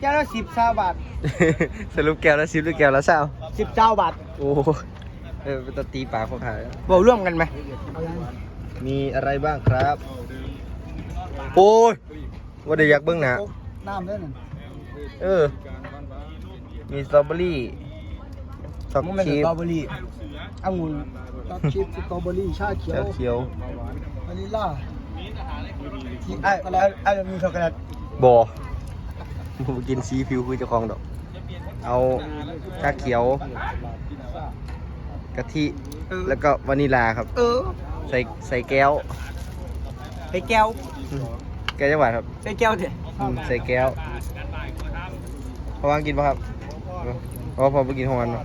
แก้วละสิบเก้าบาทสรุปแก้วละสิบหรือแก้วละเศร้าสิบเก้าบาทโอ้เออเป็นตะตีปากเขาขายเบาร่วมกันไหมมีอะไรบ้างครับ โอ้ยว่าได้อยากเบิ้งหนะน้ำด้วยนั่นเออ มีสตรอเบอรี่ช็อกมันเป็นชีสฟตรอเบอรี่องุ่นช็อกชิพสตรอเบอรี่ชาเขียวชาเขียววานิลลาไอ้ไอ้ไอ้มีช็อกโกแลตบอ ผมกินซีฟิวคือเจ้าของดอก เอาชาเขียว กะทิ แล้วก็วานิลาครับ เออ ใส่ใส่แก้วไปแก้วอืมแก้วจังหวัดครับไปแก้วเถอะอืมใส่แก้วพอวางกินป่ะครับเพราะว่าพอไปกินของมันเนาะ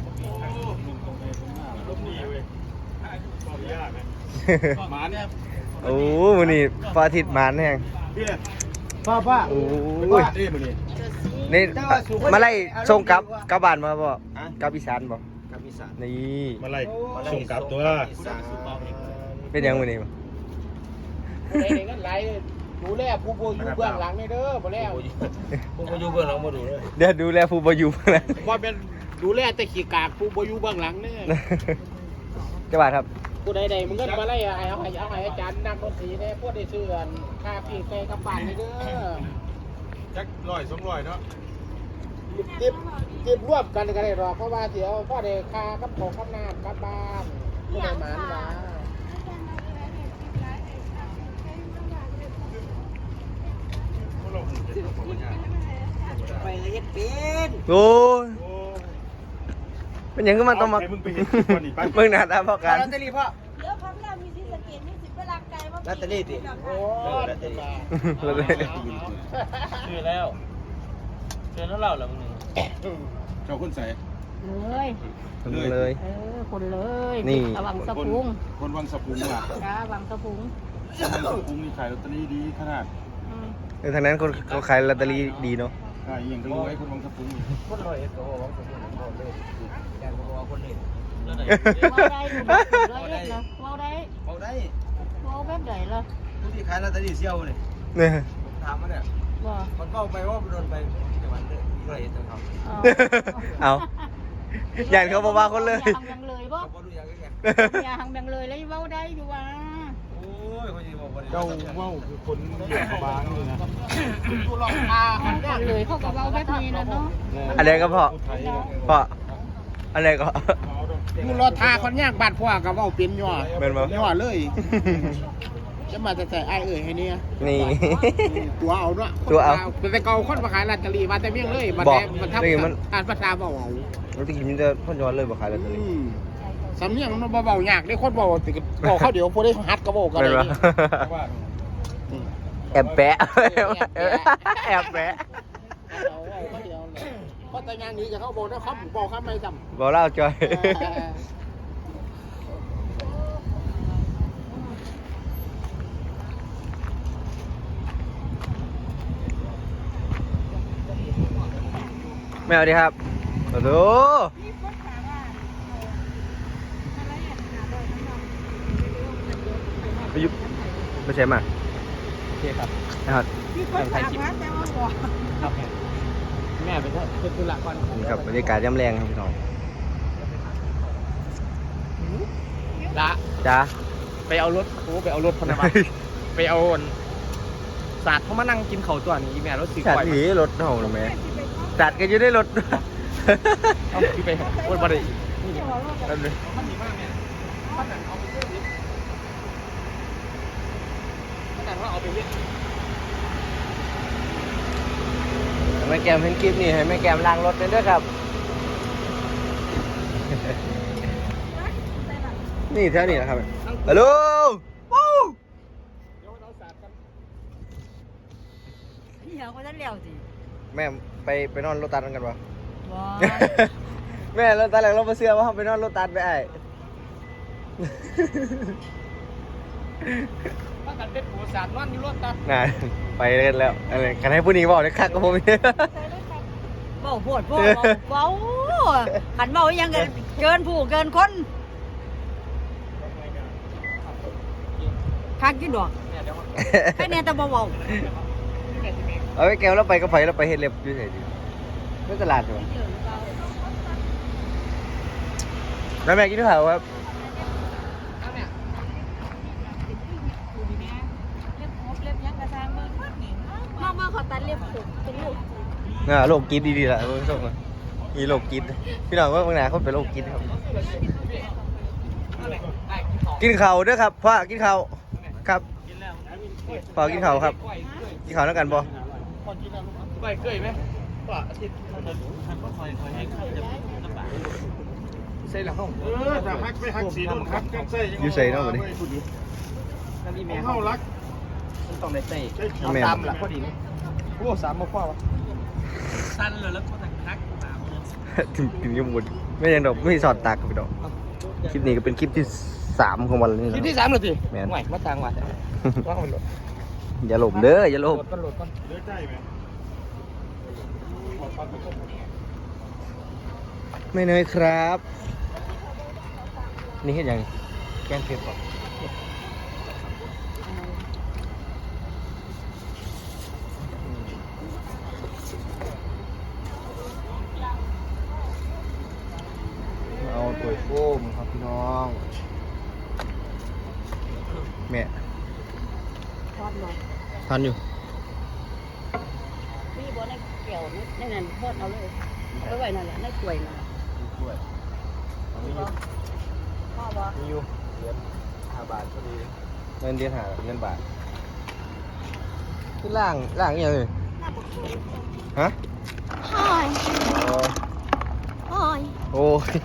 หมาเนี่ยโอ้มันนี่พระอาทิตย์หมานแห้ง ป้าป้าโอ้ว่ายนี่มันนี่นี่มาไล่ส่งกลับกลับบ้านมาบ่กลับอีสานบ่กับอีสานนี่มาไล่ส่งกลับตัวอีสานเป็นยังมื้อนี้บ่ผู้ใดได้เงินไหลดูแลผู้บ่อยู่เบื้องหลังนี่เด้อบ่แล้วผมมาอยู่เบื้องหลังมาดูเลยเดี๋ยวดูแลผู้บ่อยู่นะบ่เป็นดูแลแต่ขี้กากผู้บ่อยู่เบื้องหลังนี่จังหวัดครับ ผู้ใดได้มึงเงินมาไล่ให้เอาให้เอาให้อาจารย์นักดนตรีแน่พวกได้ซื้อนค่าปีกไก่กับบ้านนี่เด้อจักร้อยสองร้อยเนาะจิบจิบรวบกันก็ได้หรอกเพราะว่าเดี๋ยวพ่อได้ค่ากับของกับน้ำกับบ้านผู้ใดหมานว่าไปเฮ็ดเป็นโอ้ย เป็นหยังก็มาต้องมาเมึงไปเห็นคนนี่ไปเบิ่งหน้าตาพอกันลอตเตอรี่พ่อเดี๋ยวพอพี่เรามีที่สะเกตนี่สิบเวลาไกลว่าลอตเตอรี่ดิ โอ้ยเราเลยชื่อแล้วชื่อแล้วเราเหรอมึงเจ้าคนใส่เลยเลย เออคนเลยนี่ ระวังสะพุงคนวังสะพุงว่ะจ้าระวังสะพุงคนวังสะพุงนี่ขายลอตเตอรี่ดีขนาด อืม เออทางนั้นคนเขาขายลอตเตอรี่ดีเนาะ ขายอหย่างก็รู้ไอ้คนวังสะพุงนี่คนร้อยเอ็ดก็ว่าสมมุติคนเลยแต่ก็ว่าคนเล่นเว้าได้อยู่บ้านร้อยเอ็ดนะเว้าได้เอาได้เว้าแบบไหนล่ะผู้ที่ขายลอตเตอรี่เซี่ยวเลยเนี่ยผมถามมันเนี่ยว่ามันเป้าไปว่าโดนไปจังหวัดเลยร้อยเอ็ดจังครับเอาเอาอย่างเขาบอกว่าคนเลยอย่าหังยังเลยบ่บ่รู้อย่างนี้ไงอย่าหังยังเลยแล้วเว้าได้อยู่ว่าโอ้ย เขาจะบอกว่าเจ้าเว้าคือคนบางนี่นะผู้รองตาเอาคนเลยเขาก็เว้าแบบนี้นะเนาะอะไรก็พอไทยนะพออะไรก็ผู้รอทาคนยากบาดพ่อก็เว้าเป็นย่อเป็นบ่ย่อเลยจะมาแต่ใส่ไอ้ายเอ่ยให้เนี่ยนี่ ตัวเอาเนาะตัวเอาเป็นแต่เก่าคนมาขายลอตเตอรี่มาแต่เมี่ยงเลยมาบอกแต่มันทำนี่มันอ่านภาษาเบาเอารถที่กินมันจะพ่นย้อนเลยบ่ขายลอตเตออืรี่ม สำเนียงมันเบาๆยากได้คนเบาติบอกเขาเดี๋ยวพวกได้ฮัดก็บอกกันเป็นเลยบ่นี่ว่าแอบแปะ แอบแปะเอาเอาเขาเดี๋ยวเลยเพราะแต่งานนี้จะเขาบอกนะเขาบอกเขาไม่จำบอกเล่าจอย ไม่เอาดีครับโอ้โหไปยุบ ไปใช่มาโอเคครับนะครับมีคนถามว่าแต่ว่าบ่ครับแม่เป็นเป็นธุระก่อนนี่ครับบรรยากาศย่ำแรงครับพี่น้องละจ้าไปเอารถโอ้ไปเอารถพนักงานไปเอาศาสตร์เขามานั่งกินเขาวตัวนี้แม่รถสีจัดก่อยหนีรถเห่าหรือไม่จัดกันอยู่ในรถเอาที่ไปวนมาเลยนั่นเลยมันดีมากเนี่ย ถ้าแต่เอาไปเยอะดิถ้าแต่ว่าเอาไปเยอะแม่แกมเห็นคลิปนี่ให้แม่แกมล้างรถกันด้วยครับ นี่แถวนี้นะครับฮัลโหลวู้เดี๋ยวเราศาสตร์กันเดี๋ยวก็จะเลี้ยวสิแม่ไปไปนอนรถตัดกันปะบ่แม่รถตัดแหลกเราไปเสื้อว่าไปนอนรถตัดไปไอ้ ถ้ากันเป็นผู้ศาสตร์นอนอยู่รถตาน่ะไปกันแล้วอะไรกันให้ผู้นี้บอกเลยคักกับผมเนี่ยเว้าโพดโพดเว้าขันเว้าอีหยังกันเกินผู้เกินคนคักกินดอกเนี่ยเดี๋ยวแค่เนี้แต่บ่เว้าเอาไปแก้วแล้วไปก็ไปแล้วไปเฮ็ดเล็บอยู่ไหนดิไม่ตลาดเหรอแม่แม่กินข้าวครับ มา เมื่อเขาตัดเล็บผมเป็นลูกอ่าโรคกินดีๆล่ะคุณผู้ชมอะมีโรคกินพี่น้องว่าบางนาเขาเป็นโรคกินครับ กินข้าวเด้วยครับพ่อกินข้าวครับพ่อกินข้าวครับ กินข้าวแล้วกันบ่ไปเกยไหมว่าอาทิตย์มันก็คอยคอยให้เขาจะลำบากใช่แล้วเออแต่ฮักไม่ฮักสีต้องฮักกันใส่อยู่ใส่เนาะวันนี้ นั่นนี่แม่เข้ารักมัน ต้องได้เตะใช่ขีดแม่ตำล่ะพอดีนี่โอ้สามมาพ่อวะสั้นเลยแล้วก็ทักตามเลยถึงถึงยังบุญไม่ยังดอกไม่สอดตากครับพี่ดอก คลิปนี้ก็เป็นคลิปที่สามของวันนี้คลิปนะที่สามเลยสิแม่นห่วยมาทางวัดว่ามันหลดอย่าหลบเด้ออย่าหลบก็หลดก็เลือกได้ไหมไม่เนยครับ นี่เห็นยังแกงเผ็ดป่ะ เอาตัวโฟมครับพี่น้องแม่ทอดหน่อยทานอยู่นี่บ่ได้เกี่ยวในนั่นทอดเอาเลยเอาไว้นั่นแหละในถ้วยนั่นด้วยมีอยู่พ่อบ่มีอยู่เหรียญห้าบาทพอดีเงินเหรียญหาเงินบาทที่ล่างล่างอหย่างเลยฮะหอยอ๋อหอยโอ้ย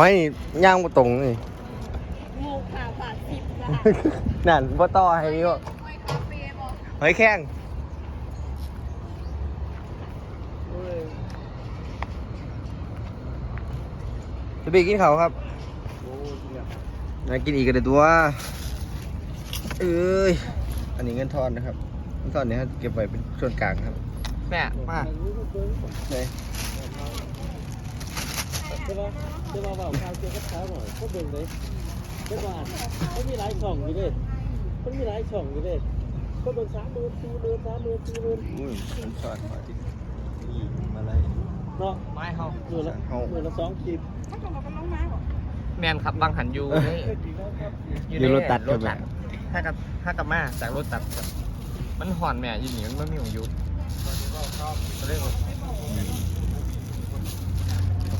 หอยนี่ย่างมาตรงนี่หมูข่าวฝาสิบนะนั่นบ่ต่อให้ก็หอยแข้งจะไปกินเขาวครับมากินอีกกันเลยตัวเอ้ยอันนี้เงินทอนนะครับเงินทอนเนี่ยเก็บไว้เป็นส่วนกลางครับ แม่มาเลย จะมาจะมาบอกข่าวเกี่ยวกับเช้าหน่อยก็เบิ่งเลยเจ้าบ้านเขามีหลายช่องอยู่เลยเขามีหลายช่องอยู่เลยก็เบิ่งสามหมื่นสี่หมื่นสามหมื่นสี่หมื่นอุ้ยเงินทอนมาที่นี่มาเลยเนาะไม้เฮาอยู่ละเฮาอยู่ละสองขีดแมนครับบางหันอยู่ในอยู่รถตัดรใช่ถไหมตัดถ้ากับถ้ากับมาจากรถตัดครับมันห่อนแม่อยินหนีมันไม่มีของอยู่ก็เลยบอกขอบ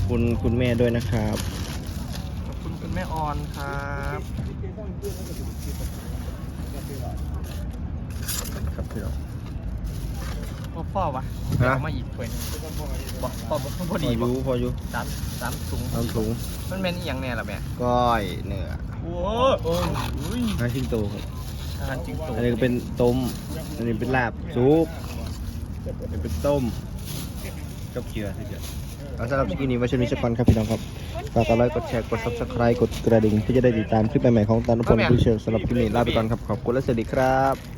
คุณคุณแม่ด้วยนะครับ ขอบคุณคุณแม่ออนครับครับพี่น้อง พ่อพ่อวะฮะ เอามาอีกถ้วยหนึงบอกพ่อบอกพอพดีออยู่พออยู่สามสามถุงเอาถุงมันเป็นอีหยังแน่ล่ะแม่ก้อยเนื้อโอ้โหห้าชิ้นโตครับอาหารจริงโตอันนี้ก็เป็นต้ม อันนี้เป็นลาบซุปอันนี้เป็นต้มกับเกลือสิเดียว เอาสำหรับสกินนี้ไว้ชนิดสกอนครับพี่น้องครับฝากกดไลค์กดแชร์กด subscribe กดกระดิ่งเพื่อจะได้ติดตามคลิปใหม่ๆของตาลพลผู้เชี่ยวสำหรับคลิปนี้ลาไปก่อนครับขอบคุณและสวัสดีครับ